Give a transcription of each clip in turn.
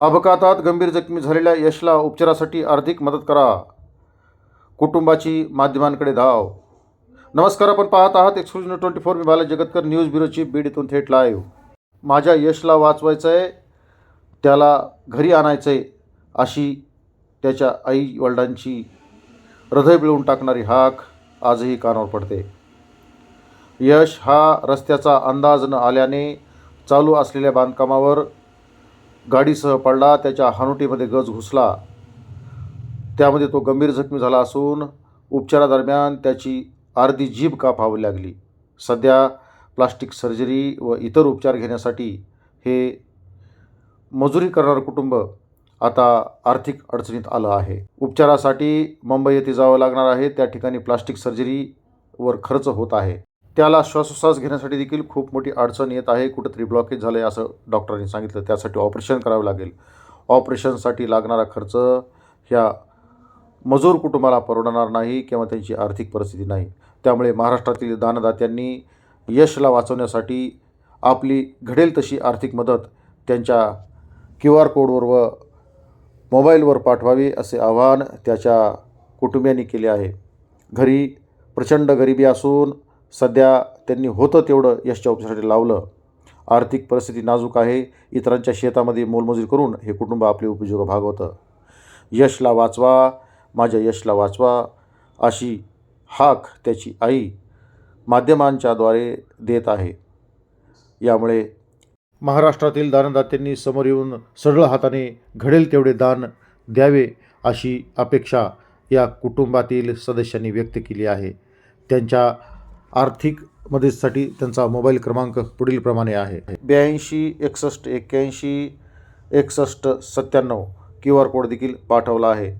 अपघातात गंभीर जखमी झालेल्या यशला उपचारासाठी आर्थिक मदत करा. कुटुंबाची माध्यमांकडे धाव. नमस्कार आपण पाहत आहात एक्सक्लुझिव्ह ट्वेंटी फोर. मी बाला जगतकर. न्यूज ब्युरोची बीड इथून थेट लाईव्ह माझ्या यशला वाचवायचं आहे त्याला घरी आणायचं आहे अशी त्याच्या आई वडिलांची हृदय पिळून टाकणारी हाक आजही कानावर पडते. यश हा रस्त्याचा अंदाज न आल्याने चालू असलेल्या बांधकामावर गाडीसह पडला त्याच्या हानुटीमध्ये गज घुसला. त्यामध्ये तो गंभीर जखमी झाला असून उपचारादरम्यान त्याची अर्धी जीभ कापावी लागली. सध्या प्लास्टिक सर्जरी व इतर उपचार घेण्यासाठी हे मजुरी करणारं कुटुंब आता आर्थिक अडचणीत आलं आहे. उपचारासाठी मुंबई येथे जावं लागणार आहे. त्या ठिकाणी प्लास्टिक सर्जरीवर खर्च होत आहे. त्याला श्वासोश्वास घेण्यासाठी देखील खूप मोठी अडचण येत आहे. कुठंतरी ब्लॉकेज झालं आहे असं डॉक्टरांनी सांगितलं. त्यासाठी ऑपरेशन करावं लागेल. ऑपरेशनसाठी लागणारा खर्च ह्या मजूर कुटुंबाला परवडणार नाही किंवा त्यांची आर्थिक परिस्थिती नाही. त्यामुळे महाराष्ट्रातील दानदात्यांनी यशला वाचवण्यासाठी आपली घडेल तशी आर्थिक मदत त्यांच्या क्यू आर कोडवर व मोबाईलवर पाठवावी असे आवाहन त्याच्या कुटुंबियांनी केले आहे. घरी प्रचंड गरिबी असून सध्या त्यांनी होतं तेवढं यशच्या उपचारासाठी लावलं. आर्थिक परिस्थिती नाजूक आहे. इतरांच्या शेतामध्ये मोलमजुरी करून हे कुटुंब आपले उपयोग भागवतं. यशला वाचवा माझ्या यशला वाचवा अशी हाक त्याची आई माध्यमांच्याद्वारे देत आहे. यामुळे महाराष्ट्रातील दानदात्यांनी समोर येऊन सरळ हाताने घडेल तेवढे दान द्यावे अशी अपेक्षा या कुटुंबातील सदस्यांनी व्यक्त केली आहे. त्यांच्या आर्थिक मदतीसाठी त्यांचा मोबाईल क्रमांक पुढीलप्रमाणे आहे. ब्याऐंशी एकसष्ट एक्क्याऐंशी एकसष्ट सत्त्याण्णव क्यू आर कोड देखील पाठवला आहे.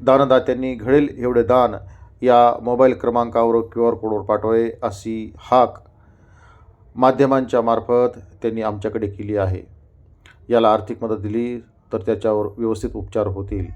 दानदात्यांनी घडेल एवढे दान या मोबाईल क्रमांकावर क्यू आर कोडवर पाठवावे अशी हाक माध्यमांच्या मार्फत त्यांनी आमच्याकडे केली आहे. याला आर्थिक मदत दिली तर त्याच्यावर व्यवस्थित उपचार होतील.